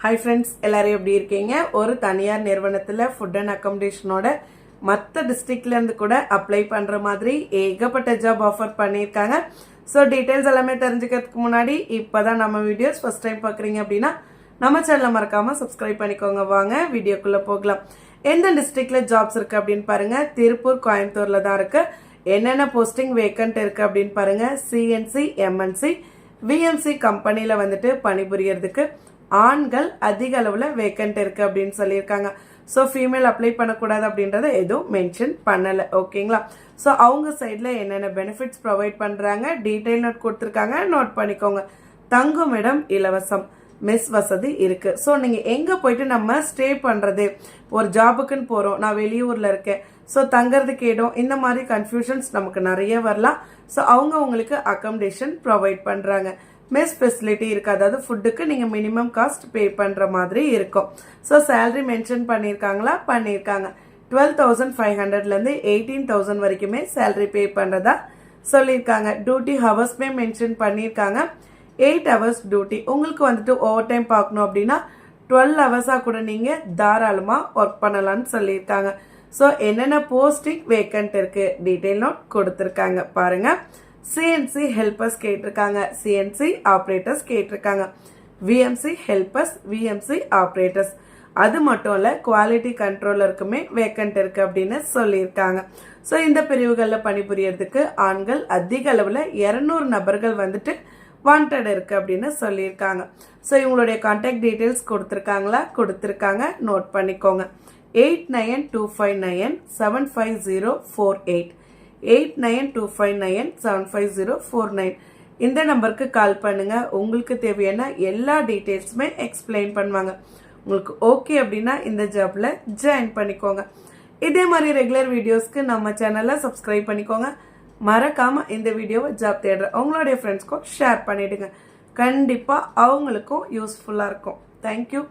Hi friends எல்லாரும் எப்படி இருக்கீங்க? ஒரு தனியார் நிறுவனத்தில் ஃபுட் அண்ட் அக்கமடேஷனோட மற்ற டிஸ்ட்ரிக்ட்லேருந்து கூட அப்ளை பண்ணுற மாதிரி ஏகப்பட்ட ஜாப் ஆஃபர் பண்ணியிருக்காங்க. ஸோ டீட்டெயில்ஸ் எல்லாமே தெரிஞ்சுக்கிறதுக்கு முன்னாடி இப்போ தான் நம்ம வீடியோஸ் ஃபஸ்ட் டைம் பார்க்குறீங்க அப்படின்னா நம்ம சேனலை மறக்காமல் சப்ஸ்கிரைப் பண்ணிக்கோங்க. வாங்க வீடியோக்குள்ளே போகலாம். எந்த டிஸ்ட்ரிக்டில் ஜாப்ஸ் இருக்குது அப்படின்னு பாருங்கள் திருப்பூர் கோயம்புத்தூரில் தான் இருக்குது என்னென்ன போஸ்டிங் வேக்கண்ட் இருக்குது அப்படின்னு பாருங்கள் சிஎன்சி எம்என்சி விஎம்சி கம்பெனியில் வந்துட்டு பணிபுரியறதுக்கு ஆண்கள் அதிக அளவில் வேக்கண்ட் இருக்கு அப்படின்னு சொல்லியிருக்காங்க. ஸோ ஃபீமேல் அப்ளை பண்ணக்கூடாது அப்படின்றத எதுவும் மென்ஷன் பண்ணலை. ஓகேங்களா ஸோ அவங்க சைடில் என்னென்ன பெனிஃபிட்ஸ் ப்ரொவைட் பண்ணுறாங்க டீட்டெயில் நோட் கொடுத்துருக்காங்க. நோட் பண்ணிக்கோங்க. தங்கும் இடம் இலவசம். மெஸ் வசதி இருக்கு. ஸோ நீங்க எங்க போயிட்டு நம்ம ஸ்டே பண்றது? ஒரு ஜாபுக்குன்னு போறோம். நான் வெளியூர்ல இருக்கேன். ஸோ தங்கறதுக்கு இடம். இந்த மாதிரி கன்ஃபியூஷன்ஸ் நமக்கு நிறைய வரலாம். ஸோ அவங்க உங்களுக்கு அக்கமடேஷன் ப்ரொவைட் பண்றாங்க. மெஸ் ஃபெசிலிட்டி இருக்குது அதாவது ஃபுட்டுக்கு நீங்கள் மினிமம் காஸ்ட் பே பண்ணுற மாதிரி இருக்கும். ஸோ சேலரி மென்ஷன் பண்ணியிருக்காங்களா பண்ணியிருக்காங்க டுவெல் தௌசண்ட் ஃபைவ் ஹண்ட்ரட்லேருந்து எயிட்டீன் தௌசண்ட் வரைக்குமே சேலரி பே பண்ணுறதா சொல்லியிருக்காங்க டியூட்டி ஹவர்ஸ்மே மென்ஷன் பண்ணியிருக்காங்க எயிட் ஹவர்ஸ் டியூட்டி உங்களுக்கு வந்துட்டு ஓவர் டைம் பார்க்கணும் அப்படின்னா டுவெல் ஹவர்ஸாக கூட நீங்கள் தாராளமாக ஒர்க் பண்ணலாம்னு சொல்லியிருக்காங்க ஸோ என்னென்ன போஸ்டிங் வேக்கண்ட் இருக்குது டீட்டெயில் நோட் கொடுத்துருக்காங்க. பாருங்கள் சிஎன்சி ஹெல்பர்ஸ் கேட்டிருக்காங்க. சிஎன்சி ஆப்ரேட்டர்ஸ் கேட்டிருக்காங்க. விஎம்சி ஹெல்பர்ஸ் விஎம்சி ஆப்ரேட்டர்ஸ் அது மட்டும் இல்லை குவாலிட்டி கண்ட்ரோலருக்குமே வேக்கண்ட் இருக்குது அப்படின்னு சொல்லியிருக்காங்க. ஸோ இந்த பிரிவுகளில் பணிபுரியறதுக்கு ஆண்கள் அதிக அளவில் இரநூறு நபர்கள் வந்துட்டு வாண்டட் இருக்கு அப்படின்னு சொல்லியிருக்காங்க. ஸோ இவங்களுடைய கான்டாக்ட் டீட்டெயில்ஸ் கொடுத்துருக்காங்களா? கொடுத்துருக்காங்க. நோட் பண்ணிக்கோங்க. Eight nine two five nine seven five zero four eight eight nine two five nine seven five zero four nine. இந்த நம்பருக்கு கால் பண்ணுங்கள் உங்களுக்கு தேவையான எல்லா டீட்டெயில்ஸுமே எக்ஸ்பிளைன் பண்ணுவாங்க. உங்களுக்கு ஓகே அப்படின்னா இந்த ஜாப்பில் ஜாயின் பண்ணிக்கோங்க. இதே மாதிரி ரெகுலர் வீடியோஸ்க்கு நம்ம சேனலை சப்ஸ்கிரைப் பண்ணிக்கோங்க. மறக்காமல் இந்த வீடியோவை ஜாப் தேடுற உங்களுடைய ஃப்ரெண்ட்ஸ்க்கும் ஷேர் பண்ணிவிடுங்க கண்டிப்பாக அவங்களுக்கும் யூஸ்ஃபுல்லாக இருக்கும். தேங்க்யூ